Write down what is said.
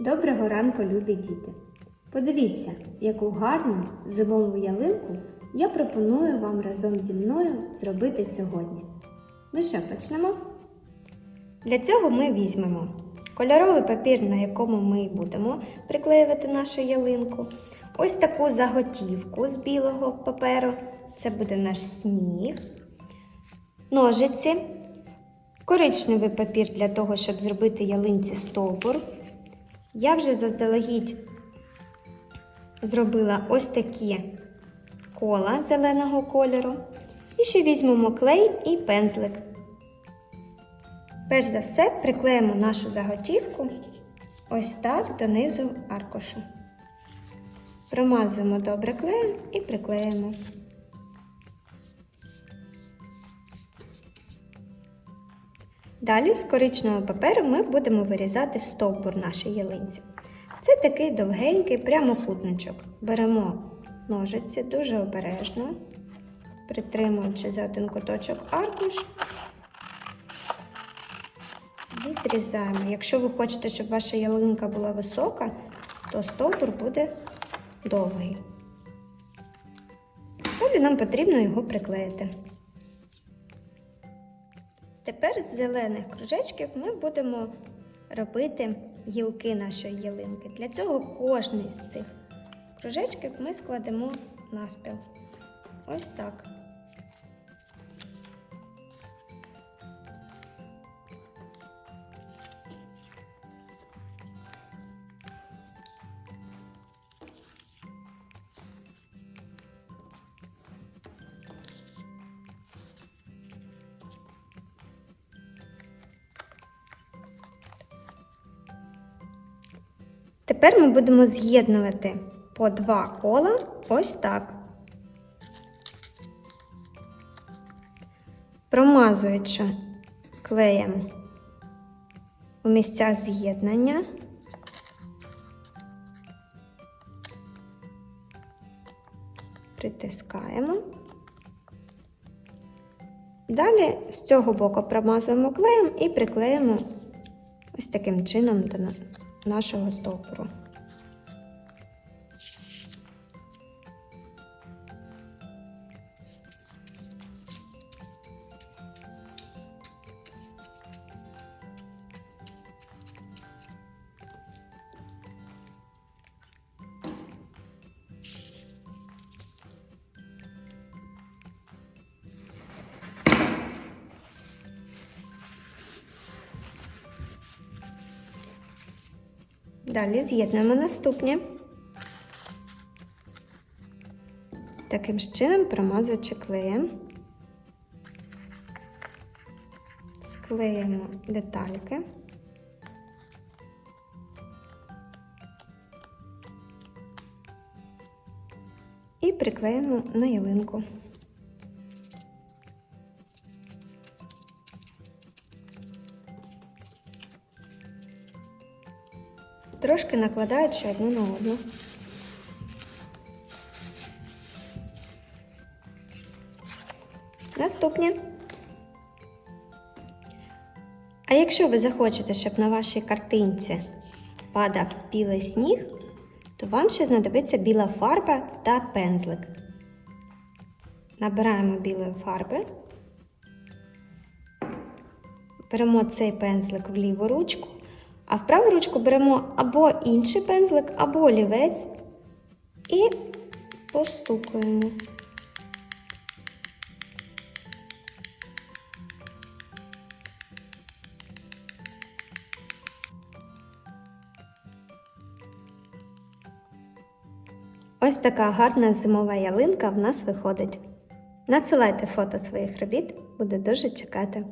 Доброго ранку, любі діти! Подивіться, яку гарну зимову ялинку я пропоную вам разом зі мною зробити сьогодні. Ну що, почнемо? Для цього ми візьмемо кольоровий папір, на якому ми будемо приклеювати нашу ялинку. Ось таку заготівку з білого паперу. Це буде наш сніг. Ножиці, коричневий папір для того, щоб зробити ялинці стовбур. Я вже заздалегідь зробила ось такі кола зеленого кольору. І ще візьмемо клей і пензлик. Перш за все приклеїмо нашу заготівку ось так донизу аркушу. Промазуємо добре клеєм і приклеїмо. Далі з коричневого паперу ми будемо вирізати стовбур нашої ялинці. Це такий довгенький прямокутничок. Беремо ножиці дуже обережно, притримуючи за один куточок аркуш. Відрізаємо. Якщо ви хочете, щоб ваша ялинка була висока, то стовбур буде довгий. Далі нам потрібно його приклеїти. Тепер з зелених кружечків ми будемо робити гілки нашої ялинки. Для цього кожний з цих кружечків ми складемо навпіл. Ось так. Тепер ми будемо з'єднувати по два кола ось так. Промазуючи клеєм у місцях з'єднання. Притискаємо. Далі з цього боку промазуємо клеєм і приклеїмо ось таким чином до нашого стовпуру. Далі з'єднуємо наступні. Таким ж чином промазуючи клеєм. Склеїмо детальки. І приклеїмо на ялинку. Трошки накладаючи одну на одну. Наступні. А якщо ви захочете, щоб на вашій картинці падав білий сніг, то вам ще знадобиться біла фарба та пензлик. Набираємо білої фарби. Беремо цей пензлик в ліву ручку, а в праву ручку беремо або інший пензлик, або олівець і постукуємо. Ось така гарна зимова ялинка в нас виходить. Надсилайте фото своїх робіт, буду дуже чекати.